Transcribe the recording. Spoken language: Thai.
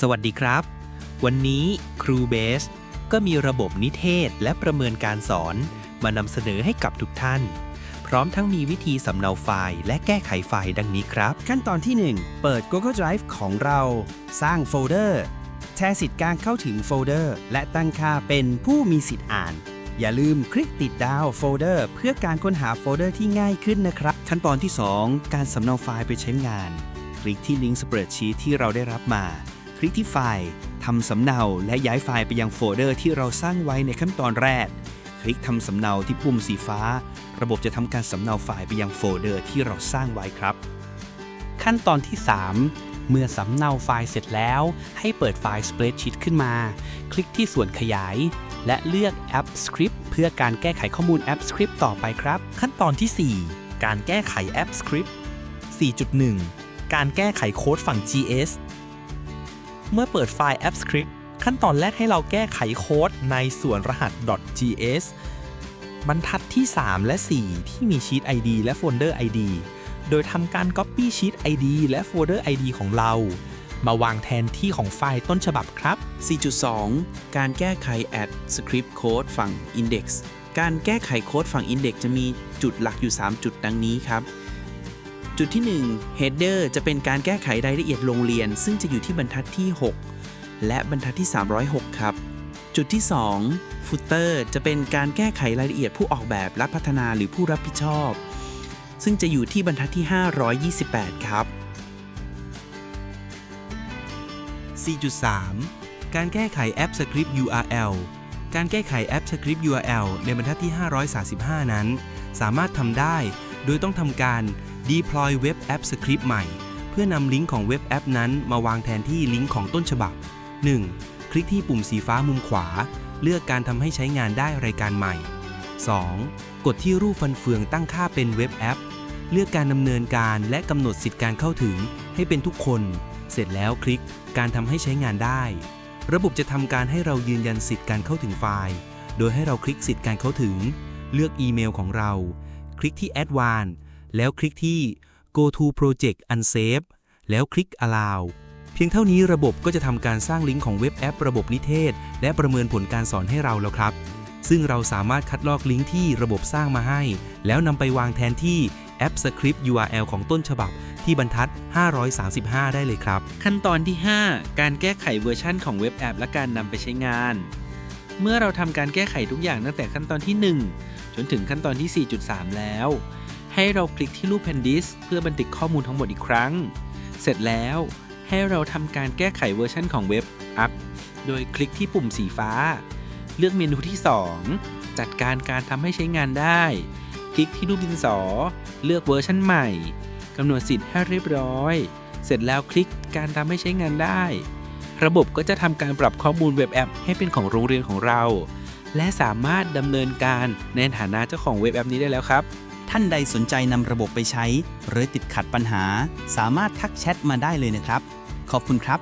สวัสดีครับ วันนี้ครูเบส ก็มีระบบนิเทศและประเมินการสอน มานำเสนอให้กับทุกท่าน พร้อมทั้งมีวิธีสำเนาไฟล์และแก้ไขไฟล์ดังนี้ครับ ขั้นตอนที่ 1 เปิด Google Drive ของเรา สร้างโฟลเดอร์แทนสิทธิ์การเข้าถึงโฟลเดอร์ และตั้งค่าเป็นผู้มีสิทธิ์อ่าน อย่าลืมคลิกติดดาวโฟลเดอร์ เพื่อการค้นหาโฟลเดอร์ที่ง่ายขึ้นนะครับ ขั้นตอนที่ 2 การสำเนาไฟล์ไปใช้งาน คลิกที่ลิงก์ Spreadsheet ที่เราได้รับมา คลิกที่ไฟล์ทำสำเนาและย้ายไฟล์ไปยังโฟลเดอร์ที่เราสร้างไว้ในขั้นตอนแรก คลิกทำสำเนาที่ปุ่มสีฟ้า ระบบจะทำการสำเนาไฟล์ไปยังโฟลเดอร์ที่เราสร้างไว้ครับ ขั้นตอนที่ 3 เมื่อสำเนาไฟล์เสร็จแล้ว ให้เปิดไฟล์ Spreadsheet ขึ้นมา คลิกที่ส่วนขยาย และเลือก App Script เพื่อการแก้ไขข้อมูล App Script ต่อไปครับ ขั้นตอนที่ 4 การแก้ไขแอป Script 4.1 การแก้ไขโค้ดฝั่ง GS เมื่อเปิดไฟล์ App Script ขั้นตอนแรกให้เราแก้ไขโค้ดในส่วนรหัส .gs บรรทัดที่ 3 และ 4 ที่มี Sheet ID และ Folder ID โดยทำการ Copy Sheet ID และ Folder ID ของเรา มาวางแทนที่ของไฟล์ต้นฉบับครับ 4.2 การแก้ไข add script code ฝั่ง index การแก้ไขโค้ดฝั่ง index จะมีจุดหลักอยู่ 3 จุดดังนี้ครับ จุดที่ 1 header จะเป็นการแก้ไขรายละเอียดโรงเรียน ซึ่งจะอยู่ที่บรรทัดที่ 6 และบรรทัดที่ 306 ครับ จุดที่ 2 footer จะเป็นการแก้ไขรายละเอียดผู้ออกแบบและพัฒนาหรือผู้รับผิดชอบ ซึ่งจะอยู่ที่บรรทัดที่ 528 ครับ 4.3 การแก้ไขแอป Script URL การแก้ไขแอป Script URL ในบรรทัดที่ 535 นั้น สามารถทำได้ โดยต้องทำการ deploy web app script ใหม่ เพื่อนำลิงก์ของเว็บแอปนั้นมาวางแทนที่ลิงก์ของต้นฉบับ 1. คลิกที่ปุ่มสีฟ้ามุมขวา เลือกการทำให้ใช้งานได้รายการใหม่ 2. กดที่รูปฟันเฟืองตั้งค่าเป็นเว็บแอป เลือกการดำเนินการและกำหนดสิทธิการเข้าถึงให้เป็นทุกคน เสร็จแล้วคลิกการทำให้ใช้งานได้ ระบบจะทำการให้เรายืนยันสิทธิการเข้าถึงไฟล์ โดยให้เราคลิกสิทธิการเข้าถึง เลือกอีเมลของเรา คลิกที่ Advanced แล้วคลิกที่ Go to Project Unsave แล้วคลิก Allow เพียงเท่านี้ระบบก็จะทำการสร้างลิงก์ของเว็บแอป ระบบนิเทศ และประเมินผลการสอนให้เราแล้วครับ ซึ่งเราสามารถคัดลอกลิงก์ที่ระบบสร้างมาให้ แล้วนำไปวางแทนที่แอป Script URL ของต้นฉบับที่บรรทัด 535 ได้เลยครับ ขั้นตอนที่ 5 การแก้ไขเวอร์ชันของเว็บแอป และการนำไปใช้งาน เมื่อเราทำการแก้ไขทุกอย่างตั้งแต่ขั้นตอนที่ 1 จนถึงขั้นตอนที่ 4.3 แล้ว ให้เราคลิกที่รูปแผ่นดิสเพื่อบันทึกข้อมูลทั้งหมดอีกครั้ง เสร็จแล้วให้เราทำการแก้ไขเวอร์ชันของเว็บแอปโดยคลิกที่ปุ่มสีฟ้า เลือกเมนูที่ 2 จัดการการทำให้ใช้งานได้ คลิกที่รูปดินสอ เลือกเวอร์ชันใหม่กำหนดสิทธิ์ให้เรียบร้อย เสร็จแล้วคลิกการทำให้ใช้งานได้ ระบบก็จะทำการปรับข้อมูลเว็บแอปให้เป็นของโรงเรียนของเรา และสามารถดำเนินการในฐานะเจ้าของเว็บแอปนี้ได้แล้วครับ ท่านใดสนใจนำระบบไปใช้ หรือติดขัดปัญหา สามารถทักแชทมาได้เลยนะครับ ขอบคุณครับ